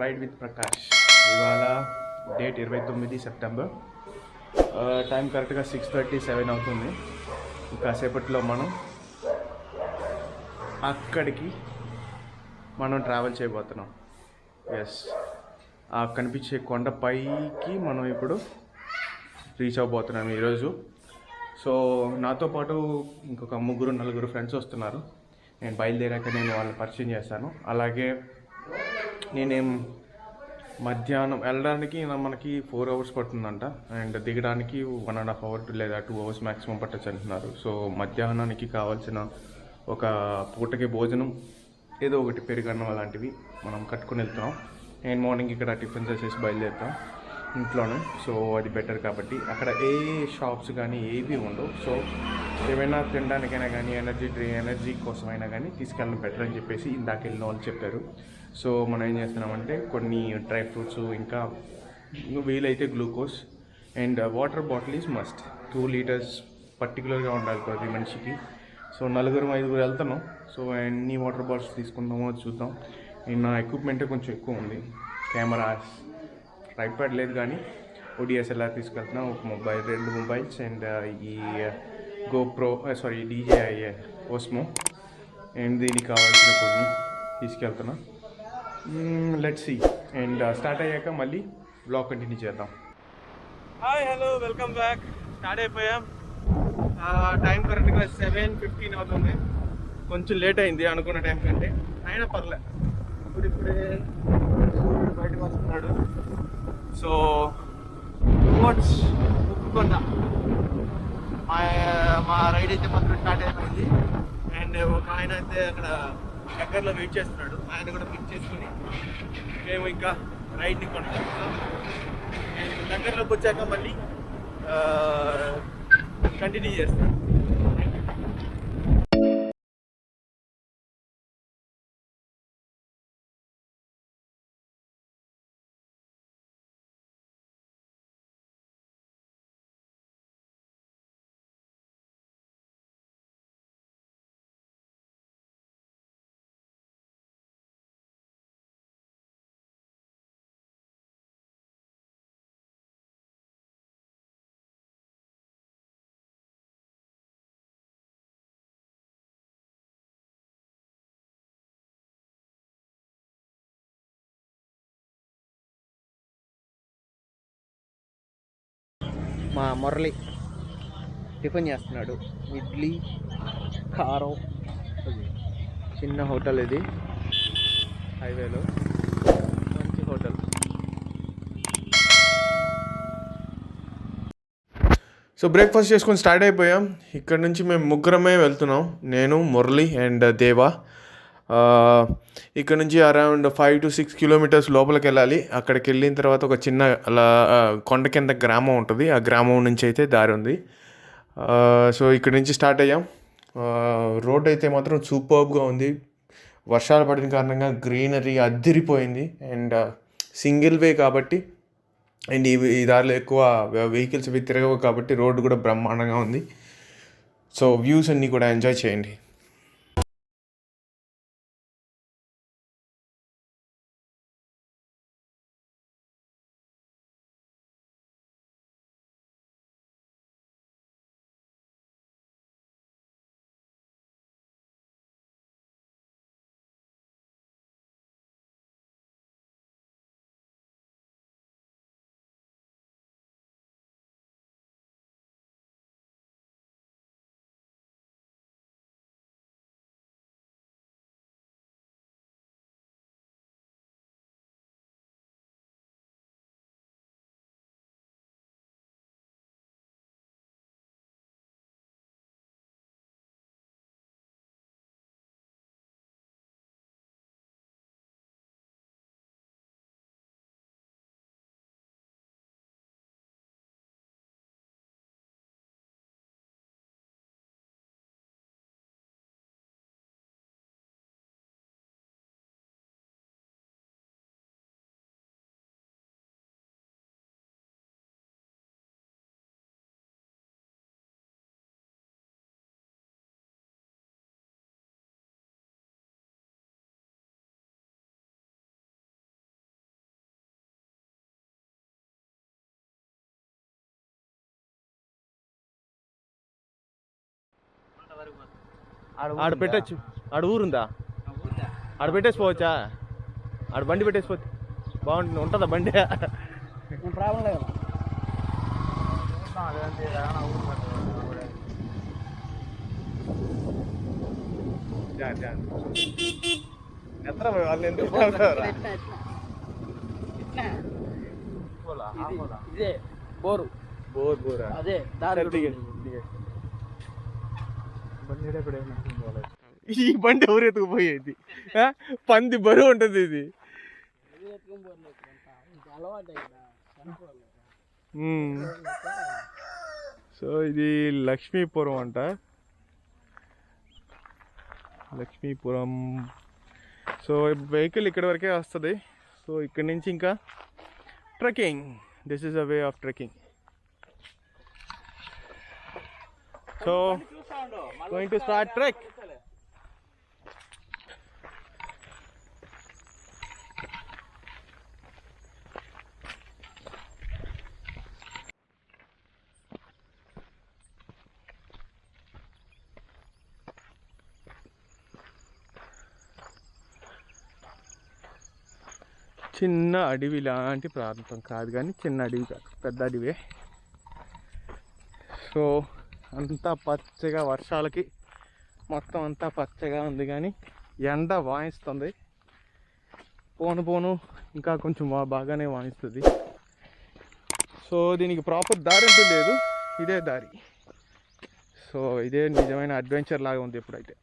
Ride with Prakash ఇవాళ date ఇరవై తొమ్మిది సెప్టెంబర్ టైం కరెక్ట్గా సిక్స్ థర్టీ సెవెన్ అవుతుంది. కాసేపట్లో మనం అక్కడికి మనం ట్రావెల్ చేయబోతున్నాం. ఎస్ ఆ కనిపించే కొండ పైకి మనం ఇప్పుడు రీచ్ అవ్వబోతున్నాం ఈరోజు. సో నాతో పాటు ఇంకొక ముగ్గురు నలుగురు ఫ్రెండ్స్ వస్తున్నారు. నేను బయలుదేరాక నేను వాళ్ళని పరిచయం చేస్తాను. అలాగే నేనేం మధ్యాహ్నం వెళ్ళడానికి మనకి ఫోర్ అవర్స్ పడుతుందంట. అండ్ దిగడానికి వన్ అండ్ హాఫ్ అవర్ లేదా టూ అవర్స్ మ్యాక్సిమం పట్టచ్చు అంటున్నారు. సో మధ్యాహ్నానికి కావాల్సిన ఒక పూటకి భోజనం ఏదో ఒకటి పెరుగన్నం అలాంటివి మనం కట్టుకుని వెళ్తాం నేను మార్నింగ్ ఇక్కడ టిఫిన్ చేసేసి బయలుదేరుతాం ఇంట్లోనే. సో అది బెటర్ కాబట్టి అక్కడ ఏ షాప్స్ కానీ ఏవి ఉండవు. సో ఏమైనా తినడానికైనా కానీ ఎనర్జీ డ్రీ ఎనర్జీ కోసమైనా కానీ తీసుకెళ్ళడం బెటర్ అని చెప్పేసి ఇందాక వెళ్ళిన వాళ్ళు చెప్పారు. సో మనం ఏం చేస్తున్నామంటే కొన్ని డ్రై ఫ్రూట్స్ ఇంకా వీలైతే glucose and water bottle is must. Two litres పర్టికులర్గా ఉండాలి ప్రతి మనిషికి. సో నలుగురు ఐదుగురు వెళ్తున్నాం. సో ఎన్ని వాటర్ బాటిల్స్ తీసుకుందామో చూద్దాం. అండ్ నా ఎక్విప్మెంట్ కొంచెం ఎక్కువ ఉంది. కెమెరాస్ ట్రైప్యాడ్ లేదు కానీ ఓడిఎస్ఎల్ఆర్ తీసుకెళ్తున్నాం. ఒక మొబైల్ రెండు మొబైల్స్ అండ్ ఈ GoPro sorry DJI Osmo and దీనికి కావాల్సిన కొన్ని తీసుకెళ్తున్నా. లెట్ సి అండ్ స్టార్ట్ అయ్యాక మళ్ళీ బ్లాగ్ కంటిన్యూ చేద్దాం. Hi hello welcome back start అయిపోయాం. టైం కరెక్ట్గా సెవెన్ ఫిఫ్టీన్ అవుతుంది. కొంచెం లేట్ అయింది అనుకున్న టైం కంటే. అయినా పర్లే. ఇప్పుడు ఇప్పుడే బయటకు వస్తున్నాడు. సో వాట్స్ ఉప్పుకొండ మా మా రైడ్ అయితే మాత్రం స్టార్ట్ అయిపోయింది. అండ్ ఒక ఆయన అయితే అక్కడ దగ్గరలో వెయిట్ చేస్తున్నాడు. ఆయన కూడా పిక్ చేసుకుని మేము ఇంకా రైడ్ని కొనసాగుతాం అండ్ దగ్గరలోకి వచ్చాక మళ్ళీ కంటిన్యూ చేస్తాం. మా మురళి టిఫిన్ చేస్తున్నాడు. ఇడ్లీ కారం చిన్న హోటల్ ఇది. హైవేలో. మంచి హోటల్. సో బ్రేక్ఫాస్ట్ చేసుకొని స్టార్ట్ అయిపోయాం. ఇక్కడ నుంచి మేము ముగ్గురమే వెళ్తున్నాం. నేను మురళి అండ్ దేవా. ఇక్కడ నుంచి around five to six kilometres లోపలికి వెళ్ళాలి. అక్కడికి వెళ్ళిన తర్వాత ఒక చిన్న అలా కొండ కింద గ్రామం ఉంటుంది. ఆ గ్రామం నుంచి అయితే దారి ఉంది. సో ఇక్కడ నుంచి స్టార్ట్ అయ్యాం. రోడ్ అయితే మాత్రం సూపర్బ్గా ఉంది. వర్షాలు పడిన కారణంగా గ్రీనరీ అద్దిరిపోయింది. అండ్ సింగిల్ వే కాబట్టి అండ్ ఈ ఈ దారిలో ఎక్కువ వెహికల్స్ తిరగవు కాబట్టి రోడ్డు కూడా బ్రహ్మాండంగా ఉంది. సో వ్యూస్ అన్నీ కూడా ఎంజాయ్ చేయండి. ఆడ పెట్టచ్చు. ఆడ ఊరుందా? ఆడ పెట్టేసి పోవచ్చా ఆడ బండి పెట్టేసి పోతే బాగుంటుంది. ఉంటుందా బండి? ప్రాబ్లం లేదు. ఎత్తరా వాళ్ళు ఎందుకు పోతారా? ఇదే బోరు. బోర్ బోరా? అదే దారి ఈ బండి ఎవరు ఎత్తుకుపోయేది? పంది బరువు ఉంటుంది ఇది. సో ఇది లక్ష్మీపురం అంట. లక్ష్మీపురం. సో వెహికల్ ఇక్కడ వరకే వస్తుంది. సో ఇక్కడ నుంచి ఇంకా trekking. This is a way of trekking so going to start trek చిన్న అడవి లాంటి ప్రాంతం కాదు కానీ చిన్న అడవి కాదు. పెద్ద అడవే. సో అంతా పచ్చగా వర్షాలకి మొత్తం అంతా పచ్చగా ఉంది కానీ ఎండ వాయిస్తుంది. పోను పోను ఇంకా కొంచెం బాగానే వాయిస్తుంది. సో దీనికి ప్రాపర్ దారి అంటూ లేదు. ఇదే దారి. సో ఇదే నిజమైన అడ్వెంచర్ లాగా ఉంది ఇప్పుడైతే.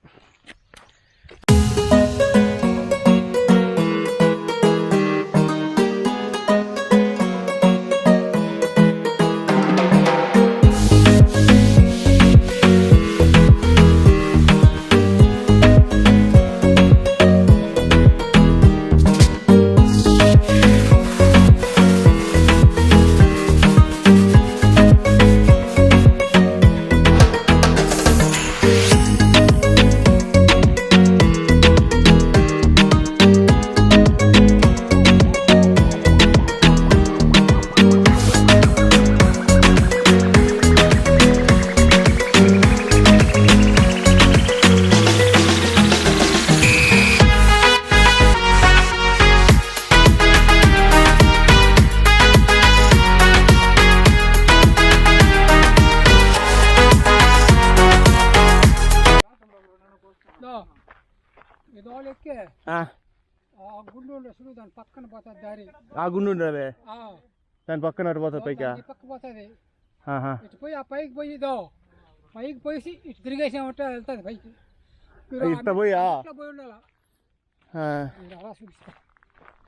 గుండు ఉండొచ్చు దాని పక్కన పోతుంది దారి. ఆ గుండు ఉండదే ఆ, దాని పక్కన పోతుంది పైకా? పక్క పోతుంది. ఇటు పోయి ఆ పైకి పోయి పైకి పోయి ఇటు తిరిగేసామంటే వెళ్తుంది పైకి. పోయా? ఇట్లా పోయి ఉండాలా? అలా చూపిస్తా.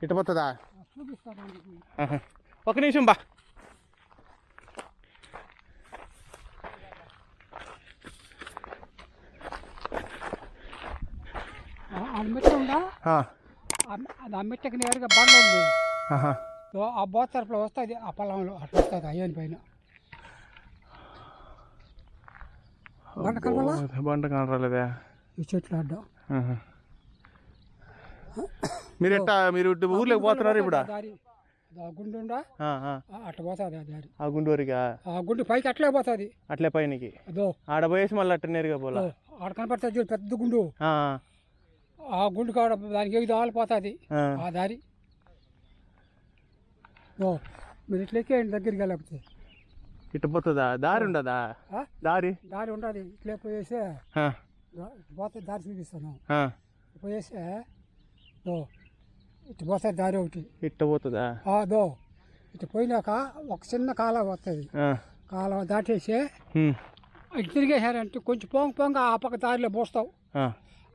ఇట్ట పోతుందా? చూపిస్తాను. ఒక నిమిషం బా. మెట్ట ఉందా అది ఆ మెట్టకి నేరుగా బండ ఉంది. ఆ బోత తరపులో వస్తుంది ఆ పొలంలో అట్లా వస్తుంది అయ్యని పైన. బండ బండ కనరాలేదా ఈ చెట్లు అడ్డం. ఆహా. మీరు ఎట్టా మీరు ఊర్లోకి పోతున్నారు ఇప్పుడు? ఆ గుండు అట్లా పోతుంది ఆ దారి. ఆ గుండూరిగా ఆ గుండు పైకి అట్లే పోతుంది. అట్లే పైనకి? అదో. ఆడ పోయేసి మళ్ళీ అట్ట నేరుగా పోలా ఆడ కనపడుతుంది చూడు పెద్ద గుండు. ఆ, గుండు కాడ దానికి ఎగిది ఆలిపోతుంది ఆ. ఆ దారి. ఓ మీరు ఇట్లా ఎక్కేయండి దగ్గరికి వెళ్ళకపోతే. ఇట్ట పోతుందా? దారి ఉండదా? దారి? దారి ఉండదు. ఇట్లే పోయేసి పోతే దారి చూపిస్తాను. పోయేసి ఓ ఇటు పోతే దారి ఒకటి. ఇట్ట పోతుందా? ఆ, దో ఇటు పోయినాక ఒక చిన్న కాలువ వస్తుంది ఆ. కాలువ దాటేసి. ఇటు తిరిగేసారంటే కొంచెం పొంగ పొంగ ఆ పక్క దారిలో పోస్తావు.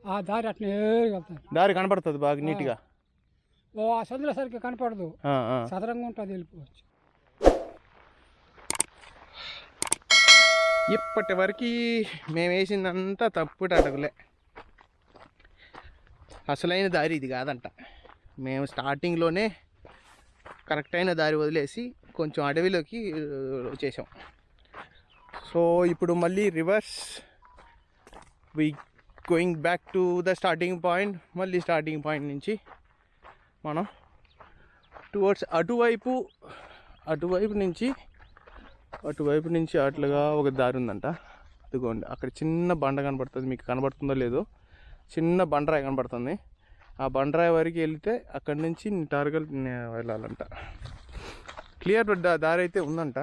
ఆ. ఆ దారి అట్నే వెళ్తుంది దారి కనపడుతుంది బాగా నీట్గా? ఓ ఆ సందులో సరిగ్గా కనపడదు. సదరంగా ఉంటుంది వెళ్ళిపోవచ్చు. ఇప్పటి వరకు మేము వేసిందంతా తప్పుడు అడుగులే. అసలైన దారి ఇది కాదంట. మేము స్టార్టింగ్లోనే కరెక్ట్ అయిన దారి వదిలేసి కొంచెం అడవిలోకి వచ్చేసాం. సో ఇప్పుడు మళ్ళీ reverse we going back to the starting point మళ్ళీ స్టార్టింగ్ పాయింట్ నుంచి మనం టువర్డ్స్ అటువైపు అటువైపు నుంచి అటువైపు నుంచి అట్లుగా ఒక దారి ఉందంట. ఇదిగోండి అక్కడ చిన్న బండ కనబడుతుంది. మీకు కనబడుతుందో లేదో చిన్న బండరాయి కనబడుతుంది. ఆ బండరాయి వరకు వెళ్తే అక్కడి నుంచి టార్గల్ వెళ్ళాలంట. క్లియర్ దారి అయితే ఉందంట.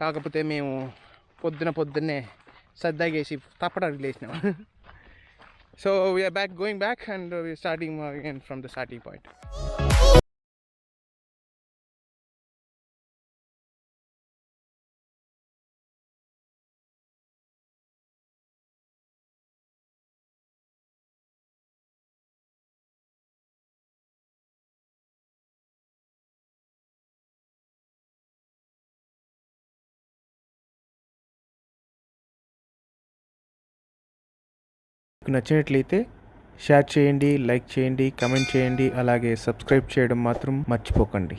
కాకపోతే మేము పొద్దున పొద్దున్నే సర్దాగేసి తప్పడానికి లేచినాం so we're back going back and we're starting again from the starting point నచ్చినట్లయితే షేర్ చేయండి లైక్ చేయండి కమెంట్ చేయండి అలాగే సబ్స్క్రైబ్ చేయడం మాత్రం మర్చిపోకండి.